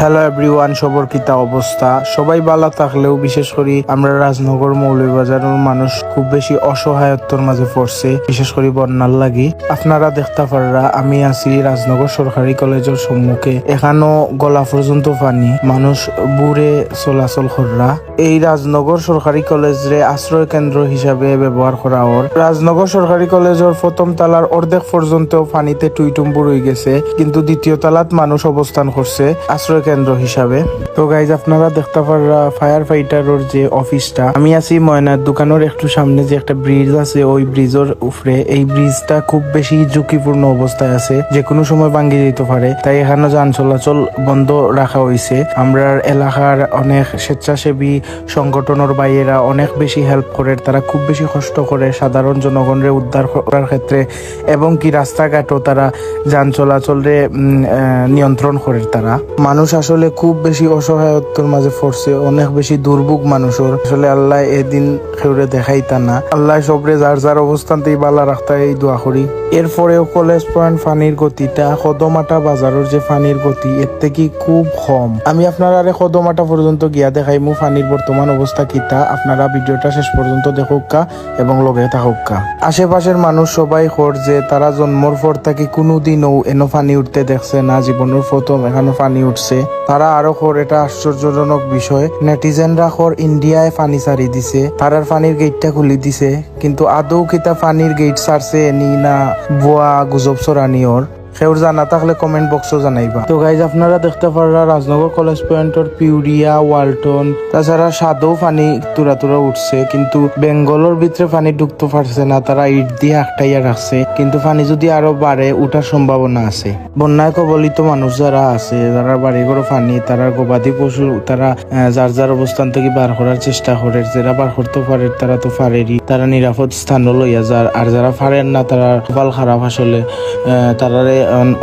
Hello everyone সবর কিতা অবস্থা। সবাই ভালো থাকলেও, বিশেষ করে আমরা রাজনগর মৌলভীবাজারের মানুষ খুব বেশি অসহায়ত্বর মাঝে পড়ছে, বিশেষ করে বন্যার লাগি। আপনারা দেখতে পাররা, আমি আছি রাজনগর সরকারি কলেজের সম্মুখে। এখানেও গলা পর্যন্ত পানি, মানুষ বুড়ে চলাচল কররা। এই রাজনগর সরকারি কলেজরে আশ্রয় কেন্দ্র হিসাবে ব্যবহার করা ওর। রাজনগর সরকারি কলেজের প্রথম তালার অর্ধেক পর্যন্ত পানিতে টুইটুম্বুর হয়ে গেছে, কিন্তু দ্বিতীয় তালাত মানুষ অবস্থান করছে, আশ্রয় কেন্দ্র হিসাবে। তো গাইজ আপনারা দেখতে পাররা ফায়ার ফাইটারের যে অফিসটা আমি আছি ময়নার দোকানের একটু সামনে যে একটা ব্রিজ আছে ওই ব্রিজের উপরে। এই ব্রিজটা খুব বেশি ঝুঁকিপূর্ণ অবস্থায় আছে যে কোনো সময় ভাঙ্গি যেতে পারে। তাই এখানে যান চলাচল বন্ধ রাখা হয়েছে আমরা এলাকার অনেক স্বেচ্ছাসেবী সংগঠনের বাইরেরা অনেক বেশি হেল্প করে তারা খুব বেশি কষ্ট করে সাধারণ জনগণের উদ্ধার করার ক্ষেত্রে এবং কি রাস্তাঘাটও তারা যান চলাচলে উম, আহ, নিয়ন্ত্রণ করে তারা। মানুষ আসলে খুব বেশি অসহায়ত্বর মাঝে পড়ছে, অনেক বেশি দুর্ভোগ মানুষের আসলে আল্লাহ এদিন খেউরে দেখাইতা না। আল্লাহ সবরে যার যার অবস্থানতেই বালা রাখতা এই দোয়া করি। এরপরেও কলেজ পয়েন্ট ফানির গতিটা কদমাটা বাজারের যে ফানির গতি, এর থেকে খুব কম। আমি আপনারা কদমাটা পর্যন্ত গিয়া দেখাইমু ফানির বর্তমান অবস্থা কিতা, আপনারা ভিডিওটা শেষ পর্যন্ত দেখুকা এবং লগে থাকুকা আশেপাশের মানুষ সবাই খর যে তারা জন্মর পর থাকি কোনোদিনও এনো ফানি উঠতে দেখছে না, জীবনের প্রথম এখানে ফানি উঠছে। তারা আরও খর, এটা আশ্চর্যজনক বিষয়। নেটিজেনরা খর ইন্ডিয়ায় ফানি সারি দিছে, তারার ফানির গেটটা খুলি দিছে, কিন্তু আদৌ কিতা ফানির গেট সারছে নি না বুয়া গুজব সরানি ওর সেউর জানা থাকলে কমেন্ট বক্সও জানাইবা। তো গাইজ আপনারা দেখতে পারা রাজনগর কলেজ পয়েন্টর পিউরিয়া, ওয়ালটন, তাছাড়া সাদও পানি তুরা তুরা উঠছে, কিন্তু বেঙ্গলের ভিতরে পানি ঢুকতে পারছে না, তারা ইট দিয়ে আটটাইয়া রাখছে, কিন্তু পানি যদি আরও বাড়ে, উঠার সম্ভাবনা আছে। বন্যায় কবলিত মানুষ যারা আছে, যারা বাড়ি ঘর পানি তারা গবাদি পশু, তারা যার যার অবস্থান থেকে বার করার চেষ্টা করে, যারা বার করতে পারে, তারা তো পারেরই তারা নিরাপদ স্থানও লইয়া যার, আর যারা পারেন না, তারা কপাল খারাপ আসলে অন-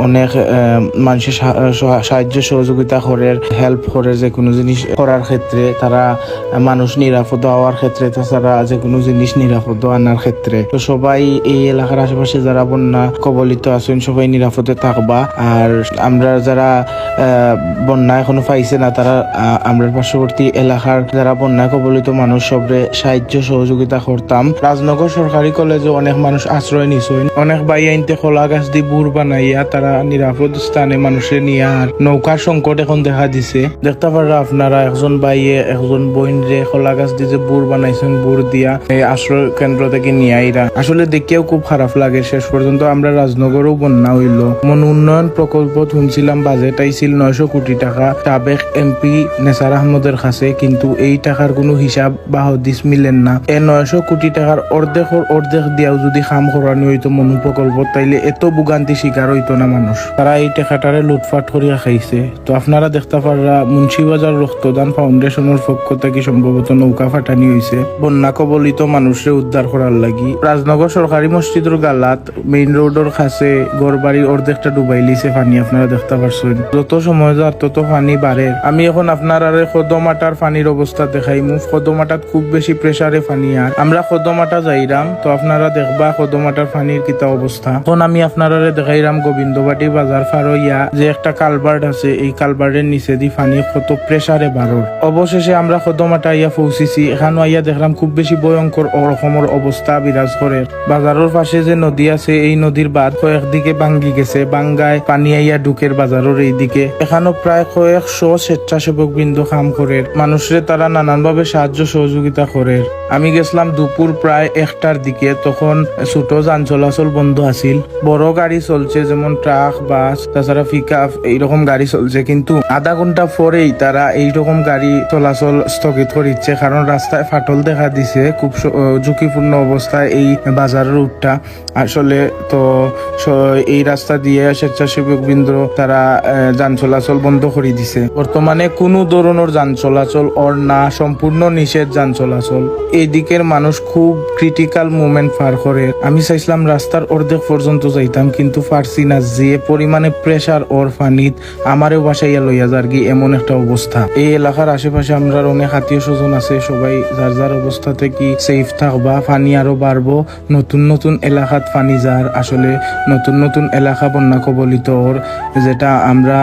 অনেক মানুষের সাহায্য সহযোগিতা করে হেল্প করে যে কোনো জিনিস করার ক্ষেত্রে, তারা মানুষ নিরাপদ হওয়ার ক্ষেত্রে, তাছাড়া যে কোনো জিনিস নিরাপদ আনার ক্ষেত্রে। তো সবাই এই এলাকার আশেপাশে যারা বন্যা কবলিত আছেন, সবাই নিরাপদে থাকবা। আর আমরা যারা বন্যা এখনও পাইছে না, তারা আমরা পার্শ্ববর্তী এলাকার যারা বন্যা কবলিত মানুষ, সবরে সাহায্য সহযোগিতা করতাম। রাজনগর সরকারি কলেজে অনেক মানুষ আশ্রয় নিছেন। অনেক বাই আইনতে খোলা গাছ দিয়ে বুর বানাইয়া তারা নিরাপদ স্থানে মানুষের নিয়ে আর নৌকার সংকট এখন দেখা দিছে। দেখতে পারা আপনারা, একজন বাইয়ে, একজন বইন যে খোলা গাছ দিয়ে বুর বানাইছেন, বুর দিয়া এই আশ্রয় কেন্দ্র থেকে নিয়ে আইরা আসলে দেখেও খুব খারাপ লাগে, শেষ পর্যন্ত আমরা রাজনগরও বন্যা হইল। মন উন্নয়ন প্রকল্প শুনছিলাম বাজেট আইছিল নয়শো কোটি টাকা সাবেক এমপি নেসার আহমদের কাছে, কিন্তু এই টাকার কোনো হিসাব বা হদিস মিলেন না। এ নয়শো কোটি টাকার অর্ধেকর অর্ধেক দিয়াও যদি খাম করানি হইতো মনু প্রকল্প তাইলে এত ভোগান্তি শিকার হইতো না মানুষ। তারা এই টাকাটারে লুটফাট করিয়া খাইছে। তো আপনারা দেখতে পাররা মুন্সিবাজার রক্তদান ফাউন্ডেশনের পক্ষ থেকে সম্ভবত নৌকা ফাটানি হয়েছে বন্যা কবলিত মানুষরে উদ্ধার করার লাগি। রাজনগর সরকারি মসজিদের গালাত মেইন রোডের কাছে গড়বাড়ি অর্ধেকটা ডুবাই লিছে পানি, আপনারা দেখতে পারছেন। যত সময় যার তত পানি বাড়ে আমি এখন আপনার খদমাটার পানির অবস্থা দেখাই মুখ খদমাটাত খুব বেশি প্রেসারে পানি আর আমরা খদমাটা যাইরাম তো আপনারা দেখবা খদমাটার পানির কিতা অবস্থা এখন আমি আপনারা দেখাইরাম গোবিন্দবাটি বাজার ফারইয়া যে একটা কালবার্ড আছে, এই কালবার্ডের নিচে দি পানি কত প্রেসারে বাড়র অবশেষে আমরা খদমাটা আইয়া পৌঁছিছি। এখানে আইয়া দেখলাম খুব বেশি ভয়ঙ্কর রকমের অবস্থা বিরাজ করে। বাজারের পাশে যে নদী আছে, এই নদীর বাদ কয়েকদিকে ভাঙ্গি গেছে। বাঙ্গায় পানি আইয়া ঢুকের বাজারের এই দিকে এখানেও প্রায় কয়েকশো স্বেচ্ছাসেবক বিন্দু কাম করে মানুষের তারা নানানভাবে সাহায্য সহযোগিতা করে আমি গেছিলাম দুপুর প্রায় একটার দিকে, তখন ছোট যান চলাচল বন্ধ আছিল। বড় গাড়ি চলছে যেমন ট্রাক, বাস, তাছাড়া পিক আপ এইরকম গাড়ি চলছে। কিন্তু আধা ঘণ্টা পরেই তারা এইরকম গাড়ি চলাচল স্থগিত করিচ্ছে। কারণ রাস্তায় ফাটল দেখা দিছে। খুব ঝুঁকিপূর্ণ অবস্থায় এই বাজারের রুটটা আসলে তো এই রাস্তা দিয়ে স্বেচ্ছাসেবক বৃন্দ তারা যান চলাচল বন্ধ করে দিছে। বর্তমানে কোনো ধরনের যান চলাচল অর না সম্পূর্ণ নিষেধ যান চলাচল। এই দিকের মানুষ খুব ক্রিটিক্যাল মুভমেন্ট পার করে। আমি চাইছিলাম রাস্তার অর্ধেক পর্যন্ত যাইতাম, কিন্তু পারছি না, যে পরিমাণে প্রেসার ওর ফানিত, আমারও বাসাইয়া লইয়া যার কি এমন একটা অবস্থা। এই এলাকার আশেপাশে আমরা অনেক আত্মীয় স্বজন আছে, সবাই যার যার অবস্থা থেকে সেফ থাকবা ফানি আরও বাড়বো, নতুন নতুন এলাকাত ফানি যার আসলে নতুন নতুন এলাকা বন্যা কবলিত ওর, যেটা আমরা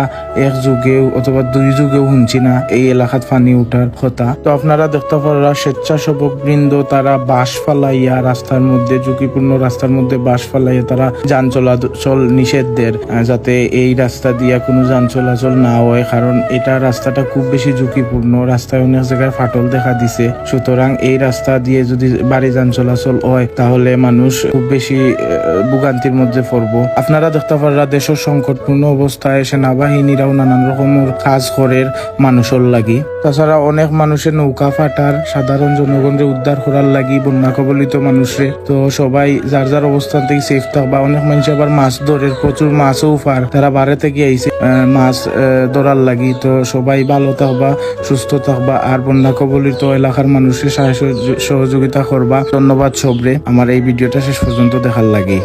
এক যুগেও অথবা দুই যুগেও শুনছি না এই এলাকাত ফানি উঠার কথা। তো আপনারা দেখতে পারা স্বেচ্ছাসেবক বৃন্দ, তারা বাস ফালাইয়া রাস্তার মধ্যে, ঝুঁকিপূর্ণ রাস্তার মধ্যে বাস ফালাইয়া তারা যান চলাচল আহ, যাতে এই রাস্তা দিয়া কোনো যান চলাচল না হয় কারণ এটা রাস্তাটা খুব বেশি ঝুঁকিপূর্ণ। রাস্তায় অনেক জায়গায় ফাটল দেখা দিছে। সুতরাং এই রাস্তা দিয়ে যদি বাড়ি যান চলাচল হয় তাহলে মানুষ খুব বেশি ভোগান্তির মধ্যে পড়ব। আপনারা দেখতে পারা দেশের সংকটপূর্ণ অবস্থায় সেনাবাহিনীরাও নানান রকমের কাজ করে মানুষের লাগি। তাছাড়া অনেক মানুষের নৌকা ফাটার সাধারণ জনগণকে উদ্ধার করার লাগি বন্যা কবলিত মানুষে তো সবাই যার যার অবস্থান থেকে সেফ থাকবা অনেক মানুষ আবার মাছ ধরে প্রচুর মাছও উফার, তারা বাড়িতে থেকে আইছে। মাছ ধরার লাগি তো সবাই ভালো থাকবা, সুস্থ থাকবা, আর বন্যা কবলিত এলাকার মানুষের সহযোগিতা করবা। ধন্যবাদ সবরে, আমার এই ভিডিওটা শেষ পর্যন্ত দেখার লাগে।